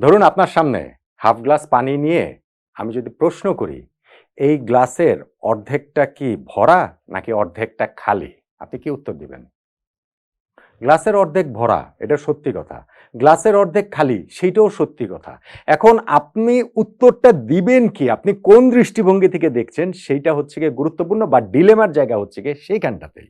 ধরুন আপনার সামনে হাফ গ্লাস পানি নিয়ে আমি যদি প্রশ্ন করি, এই গ্লাসের অর্ধেকটা কি ভরা নাকি অর্ধেকটা খালি? আপনি কি উত্তর দিবেন? গ্লাসের অর্ধেক ভরা, এটা সত্যি কথা। গ্লাসের অর্ধেক খালি, সেইটাও সত্যি কথা। এখন আপনি উত্তরটা দিবেন কি? আপনি কোন দৃষ্টিভঙ্গি থেকে দেখছেন? সেইটা হচ্ছে গিয়ে গুরুত্বপূর্ণ বা ডিলেমার জায়গা হচ্ছে গিয়ে সেইখানটাতেই।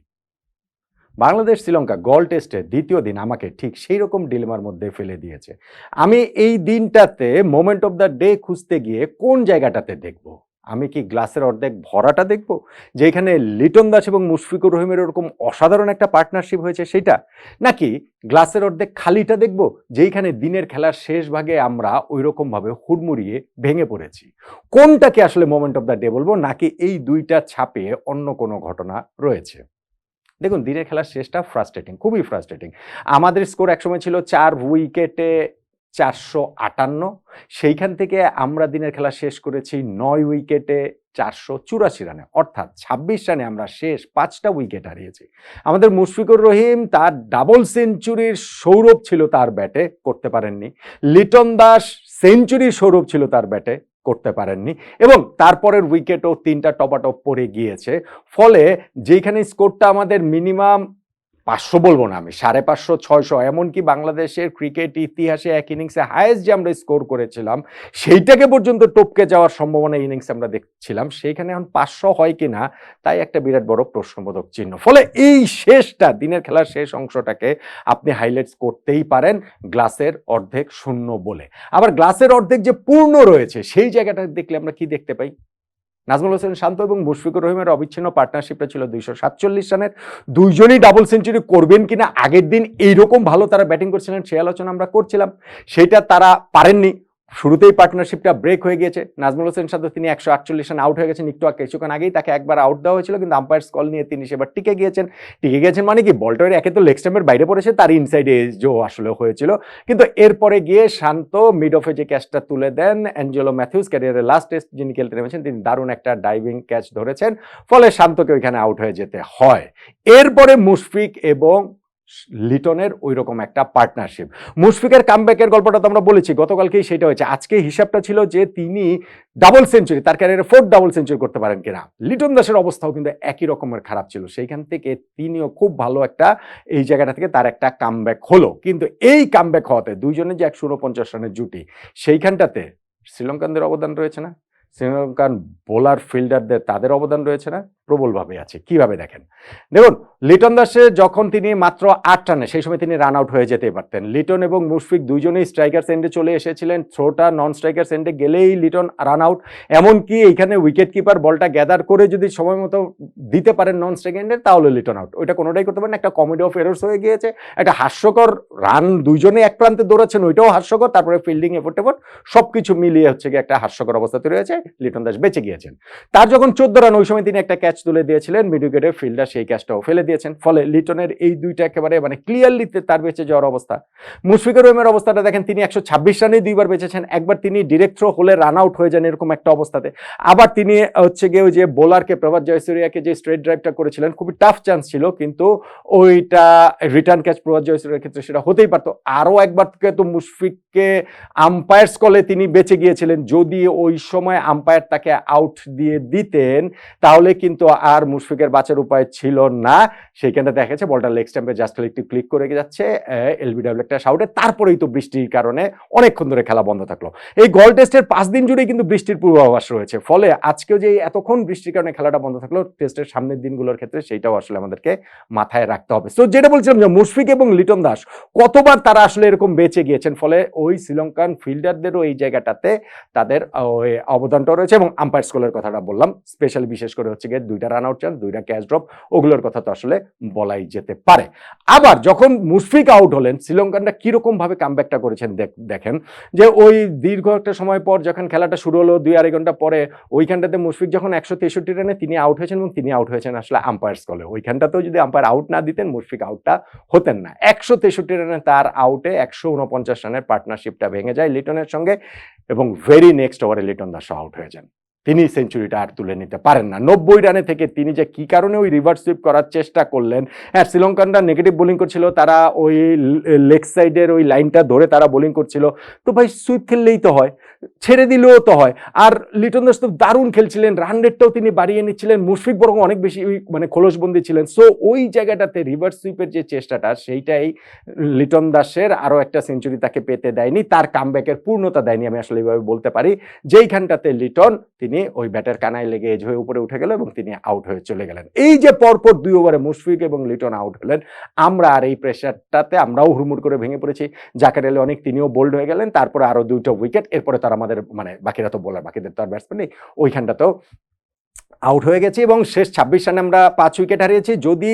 বাংলাদেশ শ্রীলঙ্কা গল টেস্টের দ্বিতীয় দিন আমাকে ঠিক সেই রকম ডিলেমার মধ্যে ফেলে দিয়েছে। আমি এই দিনটাতে মোমেন্ট অফ দ্য ডে খুঁজতে গিয়ে কোন জায়গাটাতে দেখব? আমি কি গ্লাসের অর্ধেক ভরাটা দেখব? যেখানে লিটন দাস এবং মুশফিকুর রহিমের ওরকম অসাধারণ একটা পার্টনারশিপ হয়েছে সেটা? নাকি গ্লাসের অর্ধেক খালিটা দেখব? যেইখানে দিনের খেলার শেষ ভাগে আমরা ওই রকমভাবে হুড়মুড়িয়ে ভেঙে পড়েছি। কোনটাকে আসলে মোমেন্ট অফ দ্য ডে বলব? নাকি এই দুইটা ছাপিয়ে অন্য কোনো ঘটনা রয়েছে? দেখুন, দিনের খেলার শেষটা ফ্রাস্ট্রেটিং খুবই ফ্রাস্ট্রেটিং আমাদের স্কোর একসময় ছিল চার উইকেটে চারশো আটান্ন। সেইখান থেকে আমরা দিনের খেলা শেষ করেছি নয় উইকেটে চারশো চুরাশি রানে। অর্থাৎ ছাব্বিশ রানে আমরা শেষ পাঁচটা উইকেট হারিয়েছি। আমাদের মুশফিকুর রহিম তার ডাবল সেঞ্চুরির সৌরভ ছিল তার ব্যাটে, করতে পারেননি। লিটন দাস সেঞ্চুরির সৌরভ ছিল তার ব্যাটে করতে পারেননি। এবং তারপরের উইকেটও তিনটা টপাটপ পড়ে গিয়েছে। ফলে যেখানে স্কোরটা আমাদের মিনিমাম পাঁচশো বলব না আমি, সাড়ে পাঁচশো, ছয়শো, এমনকি বাংলাদেশের ক্রিকেট ইতিহাসে এক ইনিংসে হায়েস্ট যে আমরা স্কোর করেছিলাম, সেইটাকে পর্যন্ত টপকে যাওয়ার সম্ভাবনা ইনিংস আমরা দেখছিলাম, সেইখানে এখন পাঁচশো হয় কি না, তাই একটা বিরাট বড় প্রশ্নবোধক চিহ্ন। ফলে এই শেষটা, দিনের খেলার শেষ অংশটাকে আপনি হাইলাইটস করতেই পারেন গ্লাসের অর্ধেক শূন্য বলে। আবার গ্লাসের অর্ধেক যে পূর্ণ রয়েছে, সেই জায়গাটা দেখলে আমরা কি দেখতে পাই? নাজমুল হোসেন শান্ত এবং মুশফিকুর রহিমের অবিচ্ছিন্ন পার্টনারশিপটা ছিল দুইশো সাতচল্লিশ রানের। দুইজনই ডাবল সেঞ্চুরি করবেন কিনা, আগের দিন এইরকম ভালো তারা ব্যাটিং করছিলেন, সেই আলোচনা আমরা করছিলাম। সেটা তারা পারেননি। শুরুতেই পার্টনারশিপটা ব্রেক হয়ে গিয়েছে। নাজমুল হোসেন সাথে তিনি একশো আটচল্লিশ রান আউট হয়ে গেছেন একটু কিছুক্ষণ আগেই তাকে একবার আউট দেওয়া হয়েছিল, কিন্তু আম্পায়ার্স কল নিয়ে তিনি সেবার টিকে গিয়েছেন। টিকে গিয়েছেন মানে কি? বলটার একে তো লেগ বাইরে পড়েছে, তার ইনসাইডে জো আসলে হয়েছিল। কিন্তু এরপরে গিয়ে শান্ত মিড অফে যে ক্যাচটা তুলে দেন অ্যাঞ্জেলো ম্যাথিউস ক্যারিয়ারের লাস্ট টেস্ট যিনি খেলতে নেমেছেন, তিনি দারুণ একটা ডাইভিং ক্যাচ ধরেছেন। ফলে শান্তকে ওইখানে আউট হয়ে যেতে হয়। এরপরে মুশফিক এবং লিটনের ওই রকম একটা পার্টনারশিপ মুশফিকের কামব্যাকের গল্পটা তো আমরা বলেছি, গতকালকেই সেটা হয়েছে। আজকে হিসাবটা ছিল যে তিনি ডাবল সেঞ্চুরি তার ক্যারিয়ারে ফোর্থ ডাবল সেঞ্চুরি করতে পারেন কিনা। লিটন দাসের অবস্থাও কিন্তু একই রকমের খারাপ ছিল। সেইখান থেকে তিনিও খুব ভালো একটা, এই জায়গাটা থেকে তার একটা কামব্যাক হলো। কিন্তু এই কামব্যাক হওয়াতে দুইজনের যে একশো উনপঞ্চাশ রানের জুটি, সেইখানটাতে শ্রীলঙ্কানদের অবদান রয়েছে না? শ্রীলঙ্কান বোলার ফিল্ডারদের তাদের অবদান রয়েছে না? প্রবলভাবে আছে। কীভাবে দেখেন? দেখুন, লিটন দাসে যখন তিনি মাত্র আট রানে, সেই সময় তিনি রান আউট হয়ে যেতে পারতেন। লিটন এবং মুশফিক দুইজনেই স্ট্রাইকার সেন্ডে চলে এসেছিলেন। থ্রোটা নন স্ট্রাইকার সেন্ডে গেলেই লিটন রান আউট। এমনকি এইখানে উইকেট কিপার বলটা গ্যাদার করে যদি সময় মতো দিতে পারেন নন স্ট্রাইকার এন্ডে, তাহলে লিটন আউট। ওইটা কোনোটাই করতে পারেন একটা কমেডি অফ এরর্স হয়ে গিয়েছে। একটা হাস্যকর রান দুইজনে এক প্রান্তে দৌড়াচ্ছেন, ওইটাও হাস্যকর। তারপরে ফিল্ডিং এফোর্ট এফোর্ট সব কিছু মিলিয়ে হচ্ছে গিয়ে একটা হাস্যকর অবস্থা তৈরি হয়েছে। লিটন দাস বেঁচে গিয়েছেন। তার যখন চোদ্দ রান, ওই সময় তিনি একটা ক্যাচ তুলে দিয়েছিলেন, মিড উইকেটের ফিল্ডার সেই ক্যাচটাও ফেলে দিয়েছেন। ফলে লিটনের এই দুইটা একেবারে মানে ক্লিয়ারলি তার বেঁচে যাওয়ার অবস্থা। মুশফিকুর রহিমের অবস্থাটা দেখেন, তিনি একশো ছাব্বিশ রানে দুইবার বেঁচেছেন। একবার তিনি ডিরেক্ট থ্রো হলে রান আউট হয়ে যান এরকম একটা অবস্থাতে। আবার তিনি হচ্ছে গিয়ে ওই যে বোলারকে প্রভাত জয়সুরিয়াকে যে স্ট্রেট ড্রাইভটা করেছিলেন, খুবই টাফ চান্স ছিল, কিন্তু ওইটা রিটার্ন ক্যাচ প্রভাত জয়সুরিয়ার ক্ষেত্রে সেটা হতেই পারতো। আরও একবার তো মুশফিককে আম্পায়ার্স কলে তিনি বেঁচে গিয়েছিলেন। যদি ওই সময় আম্পায়ার তাকে আউট দিয়ে দিতেন, তাহলে কিন্তু আর মুশফিকের বাঁচার উপায় ছিল না। সেইখানে দেখা যাচ্ছে বলটা লেগ স্ট্যাম্পে জাস্ট একটু ক্লিক করে যাচ্ছে এলবিডাব্লিউ একটা শাউটে তারপরেই তো বৃষ্টির কারণে অনেকক্ষণ ধরে খেলা বন্ধ থাকল। এই গল টেস্টের পাঁচ দিন জুড়েই কিন্তু বৃষ্টির পূর্বাভাস রয়েছে। ফলে আজকেও যে এতক্ষণ বৃষ্টির কারণে খেলাটা বন্ধ থাকল টেস্টের সামনের দিনগুলোর ক্ষেত্রে সেইটাও আসলে আমাদেরকে মাথায় রাখতে হবে। তো যেটা বলছিলাম যে মুশফিক এবং লিটন দাস কতবার তারা আসলে এরকম বেঁচে গিয়েছেন, ফলে ওই শ্রীলঙ্কান ফিল্ডারদেরও এই জায়গাটাতে তাদের অবদানটা রয়েছে এবং আম্পায়ার স্কোলের কথাটা বললাম। স্পেশালি বিশেষ করে হচ্ছে গিয়ে দুইটা রান আউট চান দুইটা ক্যাচ ড্রপ ওগুলোর কথা তো আসলে বলাই যেতে পারে। আবার যখন মুশফিক আউট হলেন, শ্রীলঙ্কানরা কীরকম ভাবে কামব্যাকটা করেছেন দেখেন, যে ওই দীর্ঘ একটা সময় পর যখন খেলাটা শুরু হলো, দুই আড়াই ঘণ্টা পরে, ওইখানটাতে মুশফিক যখন একশো তেষট্টি রানে তিনি আউট হয়েছেন এবং তিনি আউট হয়েছেন আসলে আম্পায়ার্স কলে ওইখানটাতেও যদি আম্পায়ার আউট না দিতেন, মুশফিক আউটটা হতেন না। একশো তেষট্টি রানে তার আউটে একশো উনপঞ্চাশ রানের পার্টনারশিপটা ভেঙে যায় লিটনের সঙ্গে এবং ভেরি নেক্সট ওভারে লিটন দাস আউট হয়ে যান। তিনি সেঞ্চুরিটা আর তুলে নিতে পারেন না। নব্বই রানে থেকে তিনি যে কি কারণে ওই রিভার্স সুইপ করার চেষ্টা করলেন হ্যাঁ শ্রীলঙ্কানরা নেগেটিভ বোলিং করছিল, তারা ওই লেগ সাইডের ওই লাইনটা ধরে তারা বোলিং করছিল। তো ভাই সুইপ খেললেই তো হয়। ছেড়ে দিলেও তো হয়। আর লিটন দাস তো দারুণ খেলছিলেন রান রেটটাও তিনি বাড়িয়ে নিচ্ছিলেন, মুশফিক বরং অনেক বেশি মানে খোলসবন্দি ছিলেন। সো ওই জায়গাটাতে রিভার্স সুইপের যে চেষ্টাটা, সেইটাই লিটন দাসের আরও একটা সেঞ্চুরি তাকে পেতে দেয়নি। তার কামব্যাকের পূর্ণতা দেয়নি, আমি আসলে এইভাবে বলতে পারি। যেইখানটাতে লিটন, তিনি ওই ব্যাটের কানায় লেগে এজ হয়ে উপরে উঠে গেল এবং তিনি আউট হয়ে চলে গেলেন। এই যে পরপর দুই ওভারে মুশফিক এবং লিটন আউট হলেন, আমরা আর এই প্রেশারটাতে আমরাও হুড়মুড় করে ভেঙে পড়েছি। জাকের অনেক তিনিও বোল্ড হয়ে গেলেন, তারপরে আরও দুইটা উইকেট এরপরে তার আমাদের মানে বাকিরা তো বলার, বাকিদের তো আর ব্যাটসম্যান নেই। ওইখানটাতেও আউট হয়ে গেছে এবং শেষ ছাব্বিশ রানে আমরা পাঁচ উইকেট হারিয়েছি। যদি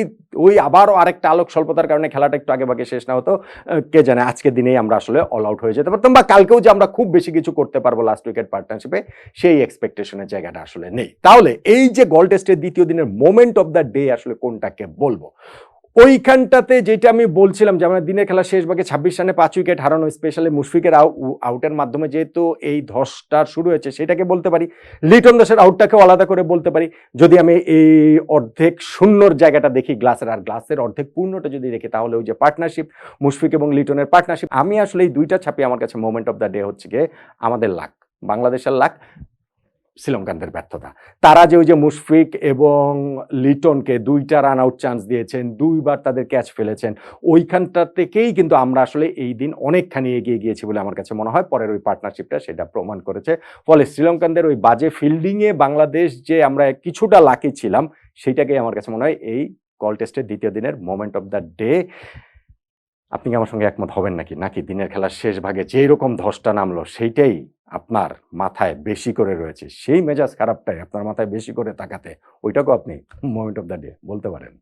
ওই আবারও আরেকটা আলোক স্বল্পতার কারণে খেলাটা একটু আগে বাকি শেষ না হতো কে জানে আজকের দিনেই আমরা আসলে অল আউট হয়ে যেতে পারতাম বা কালকেও যে আমরা খুব বেশি কিছু করতে পারব লাস্ট উইকেট পার্টনারশিপে সেই এক্সপেকটেশনের জায়গাটা আসলে নেই। তাহলে এই যে গল টেস্টের দ্বিতীয় দিনের মোমেন্ট অফ দ্য ডে আসলে কোনটাকে বলব? ওইখানটাতে যেটা আমি বলছিলাম যে আমরা দিনের খেলা শেষ ভাগে ছাব্বিশ রানে পাঁচ উইকেট হারানো স্পেশালি মুশফিকের আউটের মাধ্যমে যেহেতু এই ধসটা শুরু হয়েছে, সেটাকে বলতে পারি। লিটন দাসের আউটটাকেও আলাদা করে বলতে পারি। যদি আমি এই অর্ধেক শূন্যর জায়গাটা দেখি গ্লাসের, আর গ্লাসের অর্ধেক পূর্ণটা যদি দেখি, তাহলে ওই যে পার্টনারশিপ মুশফিক এবং লিটনের পার্টনারশিপ আমি আসলে এই দুইটা ছাপিয়ে আমার কাছে মোমেন্ট অফ দ্য ডে হচ্ছে গিয়ে আমাদের লাক, বাংলাদেশের লাক। শ্রীলঙ্কানদের ব্যর্থতা। তারা যে ওই যে মুশফিক এবং লিটনকে দুইটা রান আউট চান্স দিয়েছেন, দুইবার তাদের ক্যাচ ফেলেছেন, ওইখানটা থেকেই কিন্তু আমরা আসলে এই দিন অনেকখানি এগিয়ে গিয়েছি বলে আমার কাছে মনে হয়। পরের ওই পার্টনারশিপটা সেটা প্রমাণ করেছে। ফলে শ্রীলঙ্কানদের ওই বাজে ফিল্ডিংয়ে বাংলাদেশ যে আমরা কিছুটা লাকি ছিলাম সেইটাকেই আমার কাছে মনে হয় এই কল টেস্টের দ্বিতীয় দিনের মোমেন্ট অফ দ্য ডে আপনি আমার সঙ্গে একমত হবেন নাকি? নাকি দিনের খেলার শেষ ভাগে যেই রকম ধসটা নামলো, সেইটাই আপনার মাথায় বেশি করে রয়েছে, সেই মেজাজ খারাপটাই আপনার মাথায় বেশি করে তাকাতে, ওইটাকেও আপনি মোমেন্ট অফ দ্য ডে বলতে পারেন।